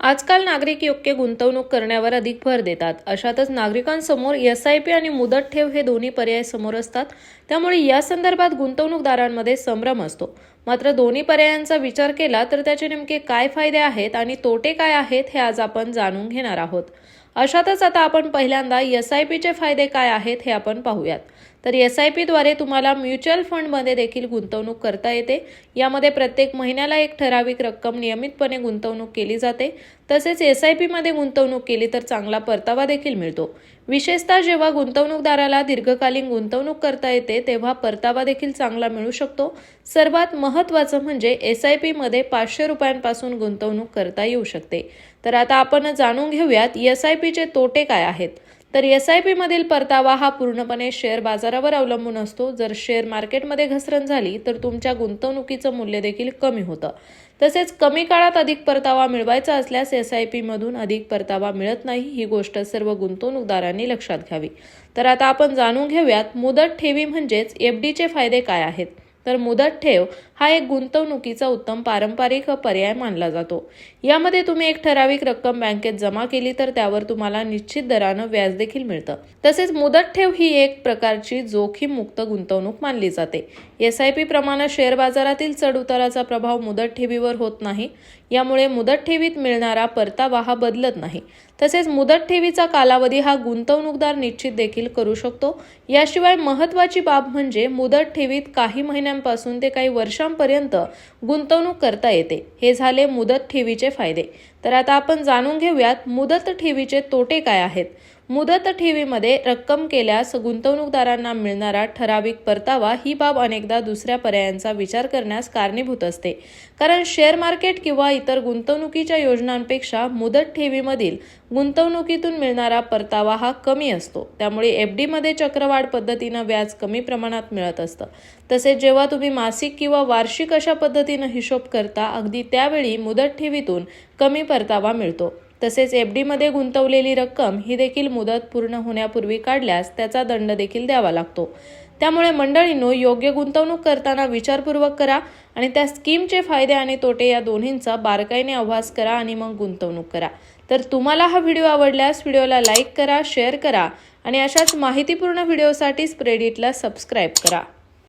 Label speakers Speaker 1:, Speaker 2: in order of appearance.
Speaker 1: आजकाल नागरिक योग्य गुंतवणूक करण्यावर अधिक भर देतात. अशातच नागरिकांसमोर एस आय पी आणि मुदत ठेव हे दोन्ही पर्याय समोर असतात. त्यामुळे या संदर्भात गुंतवणूकदारांमध्ये संभ्रम असतो. मात्र दोन्ही पर्यायांचा विचार केला तर त्याचे नेमके काय फायदे आहेत आणि तोटे काय आहेत हे आज आपण जाणून घेणार आहोत. अशातच आता आपण पहिल्यांदा एस आय पीचे फायदे काय आहेत हे आपण पाहूयात. तर एस आय पीद्वारे तुम्हाला म्युच्युअल फंडमध्ये देखील गुंतवणूक करता येते. यामध्ये प्रत्येक महिन्याला एक ठराविक रक्कम नियमितपणे गुंतवणूक केली जाते. तसेच एस आय पीमध्ये गुंतवणूक केली तर चांगला परतावा देखील मिळतो. विशेषतः जेव्हा गुंतवणूकदाराला दीर्घकालीन गुंतवणूक करता येते तेव्हा परतावा देखील चांगला मिळू शकतो. सर्वात महत्त्वाचं म्हणजे एस आय पीमध्ये पाचशे रुपयांपासून गुंतवणूक करता येऊ शकते. तर आता आपण जाणून घेऊयात एस आय पीचे तोटे काय आहेत. तर एस आय पीमधील परतावा हा पूर्णपणे शेअर बाजारावर अवलंबून असतो. जर शेअर मार्केटमध्ये घसरण झाली तर तुमच्या गुंतवणुकीचं मूल्य देखील कमी होतं. तसेच कमी काळात अधिक परतावा मिळवायचा असल्यास एस आय पीमधून अधिक परतावा मिळत नाही ही गोष्ट सर्व गुंतवणूकदारांनी लक्षात घ्यावी. तर आता आपण जाणून घेऊयात मुदत ठेवी म्हणजेच एफ डीचे फायदे काय आहेत? तर मुदत ठेव हा एक गुंतवणुकीचा उत्तम पारंपरिक पर्याय मानला जातो. यामध्ये तुम्ही एक ठराविक रक्कम बँकेत जमा केली तर त्यावर तुम्हाला निश्चित दरानं व्याज देखील मिळतं. तसेच मुदत ठेव ही एक प्रकारची जोखीम मुक्त गुंतवणूक मानली जाते. एस आय पी प्रमाणे शेअर बाजारातील चढउताराचा प्रभाव मुदत ठेवीवर होत नाही. यामुळे मुदत ठेवीत मिळणारा परतावा हा बदलत नाही. तसेच मुदत ठेवीचा कालावधी हा गुंतवणूकदार निश्चित देखील करू शकतो. याशिवाय महत्त्वाची बाब म्हणजे मुदत ठेवीत काही महिन्यांपासून ते काही वर्षांपर्यंत गुंतवणूक करता येते. हे झाले मुदत ठेवीचे फायदे. तर आता आपण जाणून घेऊयात मुदत ठेवीचे तोटे काय आहेत. मुदत ठेवीमध्ये रक्कम केल्यास गुंतवणूकदारांना मिळणारा ठराविक परतावा ही बाब अनेकदा दुसऱ्या पर्यायांचा विचार करण्यास कारणीभूत असते. कारण शेअर मार्केट किंवा इतर गुंतवणुकीच्या योजनांपेक्षा मुदत ठेवीमधील गुंतवणुकीतून मिळणारा परतावा हा कमी असतो. त्यामुळे एफ डीमध्ये चक्रवाढ पद्धतीनं व्याज कमी प्रमाणात मिळत असतं. तसेच जेव्हा तुम्ही मासिक किंवा वार्षिक अशा पद्धतीनं हिशोब करता अगदी त्यावेळी मुदत ठेवीतून कमी परतावा मिळतो. तसेच एफ डीमध्ये गुंतवलेली रक्कम ही देखील मुदत पूर्ण होण्यापूर्वी काढल्यास त्याचा दंड देखील द्यावा लागतो. त्यामुळे मंडळींनो योग्य गुंतवणूक करताना विचारपूर्वक करा आणि त्या स्कीमचे फायदे आणि तोटे या दोन्हींचा बारकाईने अभ्यास करा आणि मग गुंतवणूक करा. तर तुम्हाला हा व्हिडिओ आवडल्यास व्हिडिओला लाईक करा शेअर करा आणि अशाच माहितीपूर्ण व्हिडिओसाठी स्प्रेडिटला सबस्क्राईब करा.